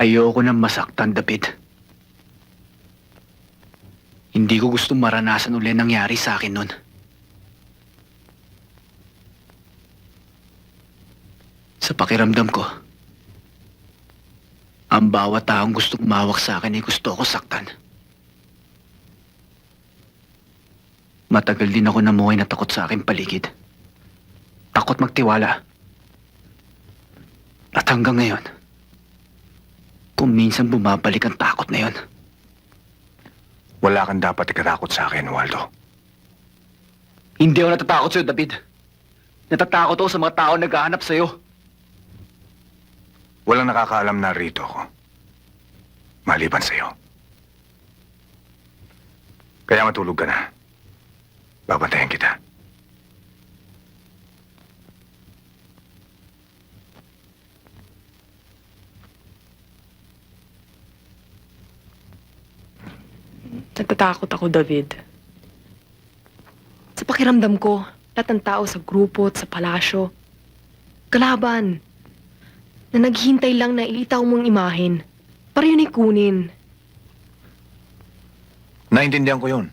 Ayoko nang masaktan, David. Hindi ko gusto maranasan uli nangyari sa akin nun. Sa pakiramdam ko, ang bawat taong gustong umawak sa akin ay gusto ko saktan. Matagal din ako namuhay na takot sa aking paligid. Takot magtiwala. At hanggang ngayon, kung minsan bumabalik ang takot na yon, Wala kang dapat ikatakot sa akin, Waldo. hindi ako natatakot sa'yo, David. Natatakot ako sa mga tao na naghahanap sa'yo. Walang nakakaalam na rito ako. Maliban sa'yo. Kaya matulog ka na. Babantayan kita. Natatakot ako, David. Sa pakiramdam ko, lahat ng tao sa grupo at sa palasyo, kalaban, na naghihintay lang na ilitaw mong imahin para yun ay kunin. Naintindihan ko yun.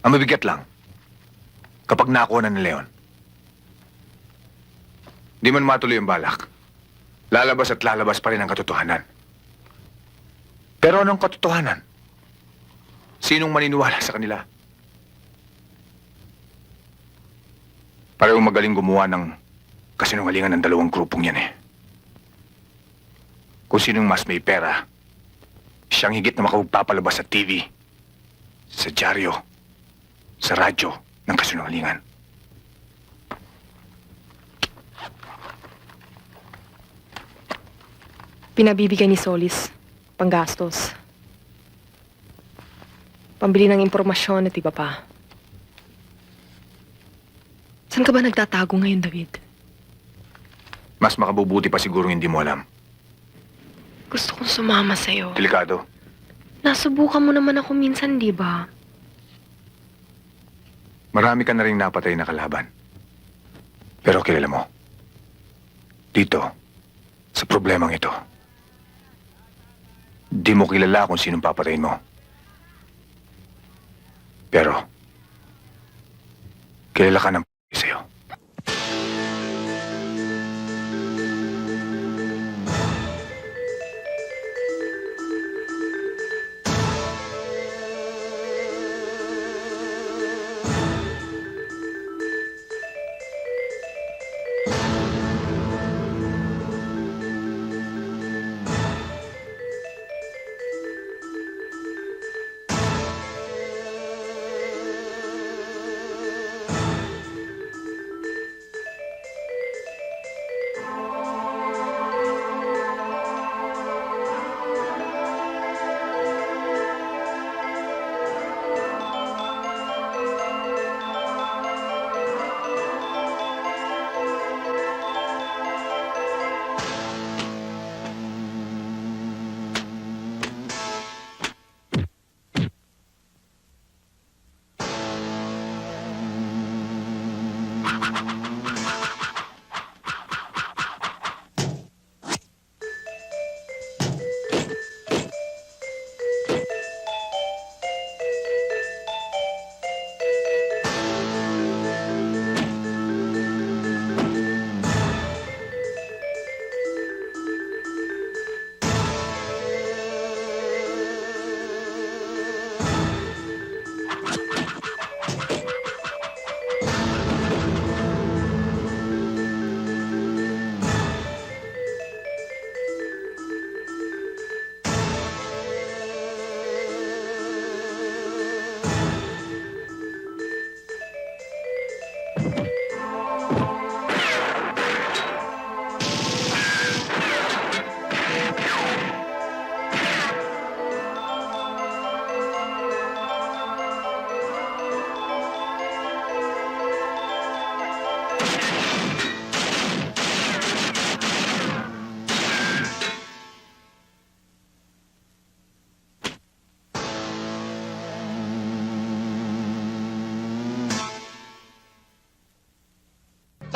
Ang mabigat lang, kapag nakuha na ni Leon, di man matuloy ang balak. Lalabas at lalabas pa rin ang katotohanan. Pero anong katotohanan? Sinong maniniwala sa kanila? Parehong magaling gumawa ng kasinungalingan ng dalawang grupong yan eh. Kung sinong mas may pera, siyang higit na makapagpapalabas sa TV, sa dyaryo, sa radyo ng kasinungalingan. Pinabibigay ni Solis, panggastos. Pambili ng impormasyon at iba pa. Saan ka ba nagtatago ngayon, David? Mas makabubuti pa siguro hindi mo alam. Gusto kong sumama sa'yo. Delikado. Nasubukan mo naman ako minsan, di ba? Marami ka na rin napatay na kalaban. Pero kilala mo, dito, sa problemang ito, di mo kilala kung sinong papatayin mo. Pero, kilala ka ng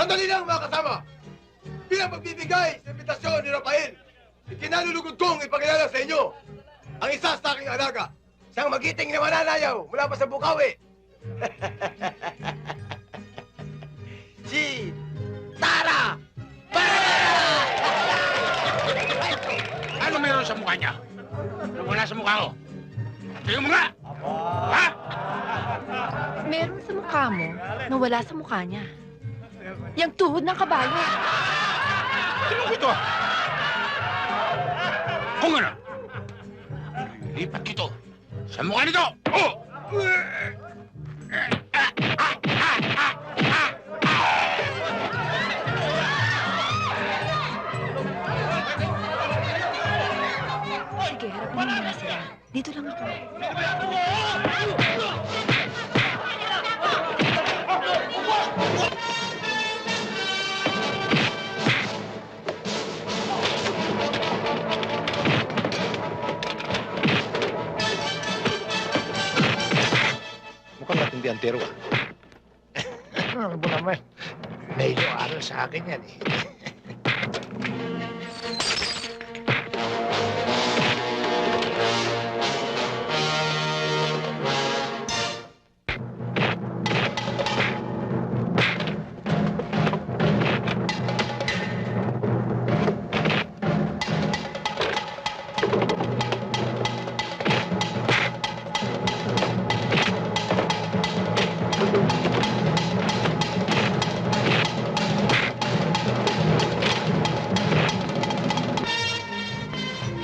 Sandali lang mga kasama! Bilang magbibigay sa imbitasyon ni Rafael Ikinalulugod kong ipakilala sa inyo ang isa sa aking alaga. Siyang magiting na mananayaw mula pa sa Bukawi. si Tara! Ano meron sa mukha niya? Ano wala sa mukha ko? Tingnan mo nga! Ha? Meron sa mukha mo na wala sa mukha niya. Yang tuhod ng kabayo. Sino ko ito? Kung ano? Lipat kito sa mukha nito! Oh! Sige, harapin mo muna sila. Dito lang ako. Mukhang matindi ang tero ah. Ano mo naman? Medyo aral sa akin yan eh.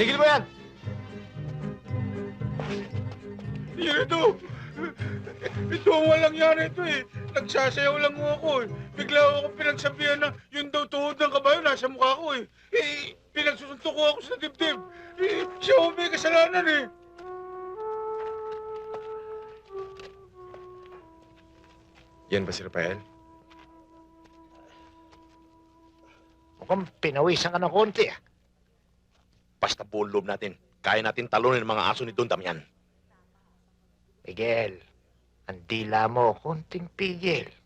Tigil mo yan! Yan ito! Ito ang walang yan ito eh. Nagsasayaw lang mo ako eh. Bigla ako pinagsabihan na yun daw tuhod ng kabayo nasa mukha ko eh. Eh, pinagsusuntok ko ako sa dibdib. Eh, siya ang may kasalanan eh. Yan ba si Rafael? Mukhang pinawisan ka ng konti ah. Basta buong loob natin. Kaya natin talunin ang mga aso ni Don Damian. Miguel, ang dila mo, konting pigil.